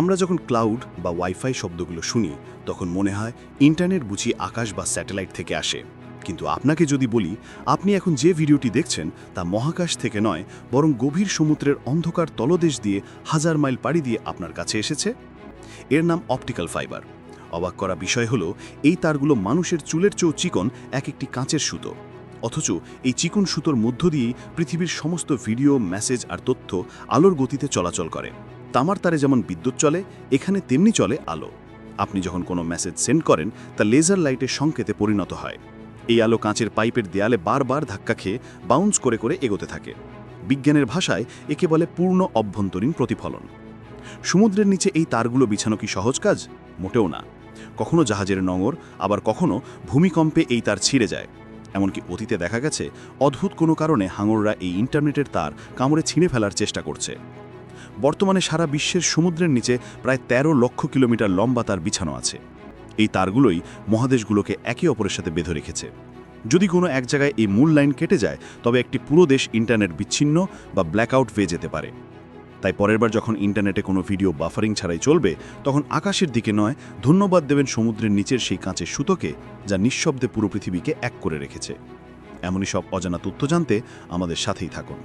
আমরা যখন ক্লাউড বা ওয়াইফাই শব্দগুলো শুনি, তখন মনে হয় ইন্টারনেট বুঝি আকাশ বা স্যাটেলাইট থেকে আসে। কিন্তু আপনাকে যদি বলি, আপনি এখন যে ভিডিওটি দেখছেন, তা মহাকাশ থেকে নয়, বরং গভীর সমুদ্রের অন্ধকার তলদেশ দিয়ে হাজার মাইল পাড়ি দিয়ে আপনার কাছে এসেছে। এর নাম অপটিক্যাল ফাইবার। অবাক করা বিষয় হলো, এই তারগুলো মানুষের চুলের চেয়েও চিকন এক একটি কাঁচের সুতো। অথচ এই চিকন সুতোর মধ্য দিয়েই পৃথিবীর সমস্ত ভিডিও, মেসেজ আর তথ্য আলোর গতিতে চলাচল করে। তামার তারে যেমন বিদ্যুৎ চলে, এখানে তেমনি চলে আলো। আপনি যখন কোনো মেসেজ সেন্ড করেন, তা লেজার লাইটের সংকেতে পরিণত হয়। এই আলো কাঁচের পাইপের দেয়ালে বারবার ধাক্কা খেয়ে বাউন্স করে করে এগোতে থাকে। বিজ্ঞানের ভাষায় একে বলে পূর্ণ অভ্যন্তরীণ প্রতিফলন। সমুদ্রের নিচে এই তারগুলো বিছানো কি সহজ কাজ? মোটেও না। কখনো জাহাজের নঙর, আবার কখনো ভূমিকম্পে এই তার ছিঁড়ে যায়। এমনকি অতীতে দেখা গেছে, অদ্ভুত কোনো কারণে হাঙররা এই ইন্টারনেটের তার কামড়ে ছিঁড়ে ফেলার চেষ্টা করছে। বর্তমানে সারা বিশ্বের সমুদ্রের নিচে প্রায় ১৩ লক্ষ কিলোমিটার লম্বা তার বিছানো আছে। এই তারগুলোই মহাদেশগুলোকে একে অপরের সাথে বেঁধে রেখেছে। যদি কোনো এক জায়গায় এই মূল লাইন কেটে যায়, তবে একটি পুরো দেশ ইন্টারনেট বিচ্ছিন্ন বা ব্ল্যাকআউট হয়ে যেতে পারে। তাই পরেরবার যখন ইন্টারনেটে কোনো ভিডিও বাফারিং ছাড়াই চলবে, তখন আকাশের দিকে নয়, ধন্যবাদ দেবেন সমুদ্রের নিচের সেই কাঁচের সুতোকে যা নিঃশব্দে পুরো পৃথিবীকে এক করে রেখেছে। এমনই সব অজানা তথ্য জানতে আমাদের সাথেই থাকুন।